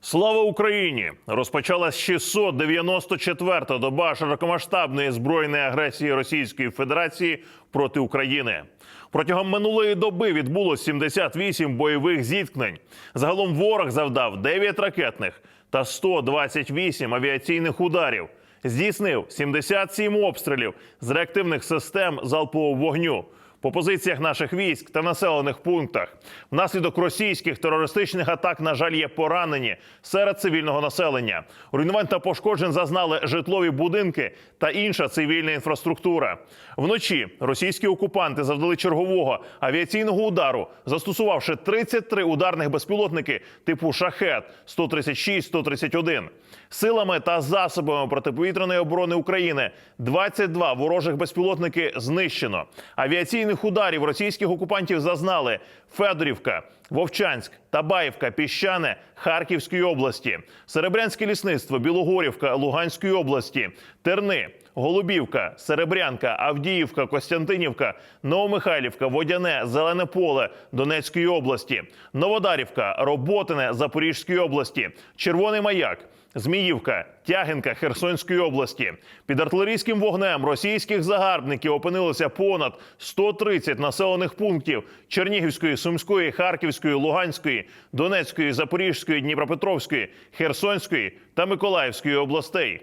Слава Україні! Розпочалась 694-та доба широкомасштабної збройної агресії Російської Федерації проти України. Протягом минулої доби відбулось 78 бойових зіткнень. Загалом ворог завдав 9 ракетних та 128 авіаційних ударів. Здійснив 77 обстрілів з реактивних систем залпового вогню по позиціях наших військ та населених пунктах. Внаслідок російських терористичних атак, на жаль, є поранені серед цивільного населення. Руйнувань та пошкоджень зазнали житлові будинки та інша цивільна інфраструктура. Вночі російські окупанти завдали чергового авіаційного удару, застосувавши 33 ударних безпілотники типу шахет 136-131. Силами та засобами протиповітряної оборони України 22 ворожих безпілотники знищено. Авіаційних ударів російських окупантів зазнали. Федорівка, Вовчанськ, Табаївка, Піщане Харківської області, Серебрянське лісництво, Білогорівка Луганської області, Терни. Голубівка, Серебрянка, Авдіївка, Костянтинівка, Новомихайлівка, Водяне, Зелене Поле Донецької області, Новодарівка, Роботине Запорізької області, Червоний Маяк, Зміївка, Тягинка Херсонської області. Під артилерійським вогнем російських загарбників опинилося понад 130 населених пунктів Чернігівської, Сумської, Харківської, Луганської, Донецької, Запорізької, Дніпропетровської, Херсонської та Миколаївської областей.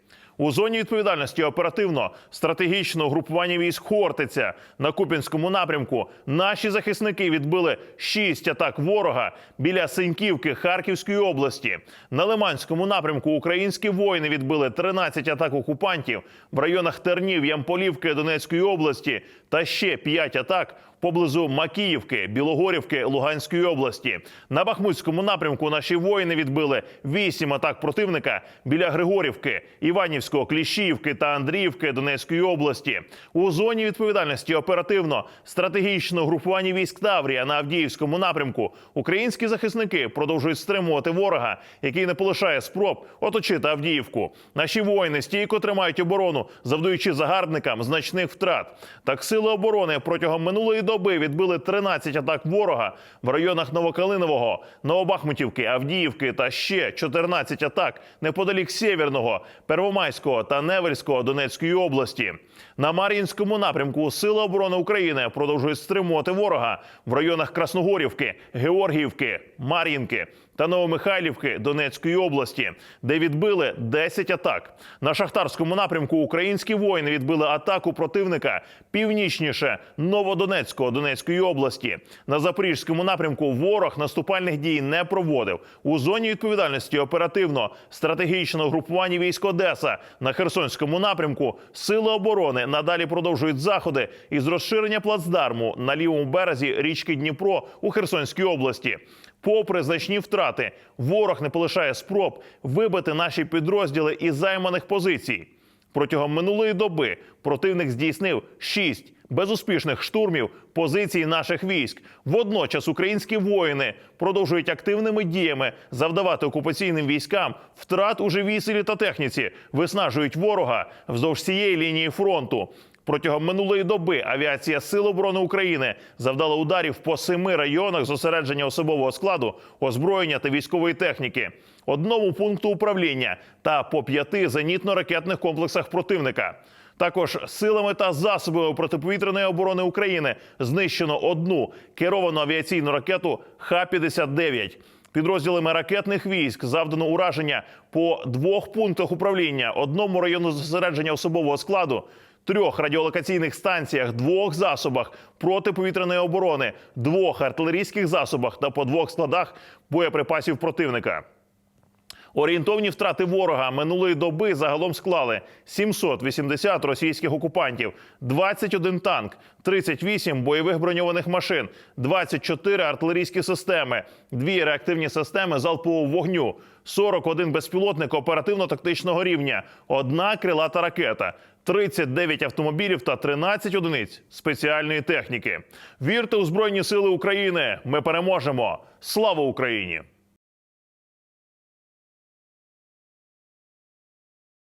У зоні відповідальності оперативно стратегічного групування військ Хортиця на Купінському напрямку наші захисники відбили шість атак ворога біля Синьківки Харківської області. На Лиманському напрямку українські воїни відбили 13 атак окупантів в районах Тернів, Ямполівки Донецької області та ще 5 атак поблизу Макіївки, Білогорівки Луганської області. На Бахмутському напрямку наші воїни відбили вісім атак противника біля Григорівки, Іванівського, Кліщіївки та Андріївки Донецької області. У зоні відповідальності оперативно стратегічного групування військ Таврія на Авдіївському напрямку. Українські захисники продовжують стримувати ворога, який не полишає спроб оточити Авдіївку. Наші воїни стійко тримають оборону, завдаючи загарбникам значних втрат. Так сили оборони протягом минулої доби відбили 13 атак ворога в районах Новокалинового, Новобахмутівки, Авдіївки та ще 14 атак неподалік Сєвєрного, Первомайського та Невельського Донецької області. На Мар'їнському напрямку Сили оборони України продовжують стримувати ворога в районах Красногорівки, Георгіївки, Мар'їнки та Новомихайлівки Донецької області, де відбили 10 атак. На шахтарському напрямку українські воїни відбили атаку противника північніше Новодонецького Донецької області. На запорізькому напрямку ворог наступальних дій не проводив. У зоні відповідальності оперативно стратегічного групування військ Одеса на Херсонському напрямку сили оборони надалі продовжують заходи із розширення плацдарму на лівому березі річки Дніпро у Херсонській області. Попри значні втрати, ворог не полишає спроб вибити наші підрозділи із займаних позицій. Протягом минулої доби противник здійснив шість безуспішних штурмів позицій наших військ. Водночас українські воїни продовжують активними діями завдавати окупаційним військам втрат у живій силі та техніці, виснажують ворога вздовж цієї лінії фронту. Протягом минулої доби авіація Сил оборони України завдала ударів по семи районах зосередження особового складу, озброєння та військової техніки, одному пункту управління та по п'яти зенітно-ракетних комплексах противника. Також силами та засобами протиповітряної оборони України знищено одну керовану авіаційну ракету Х-59. Підрозділами ракетних військ завдано ураження по двох пунктах управління, одному району зосередження особового складу, трьох радіолокаційних станціях, двох засобах протиповітряної оборони, двох артилерійських засобах та по двох складах боєприпасів противника. Орієнтовні втрати ворога минулої доби загалом склали 780 російських окупантів, 21 танк, 38 бойових броньованих машин, 24 артилерійські системи, 2 реактивні системи залпового вогню, 41 безпілотник оперативно-тактичного рівня, одна крилата ракета. 39 автомобілів та 13 одиниць спеціальної техніки. Вірте у Збройні Сили України! Ми переможемо! Слава Україні!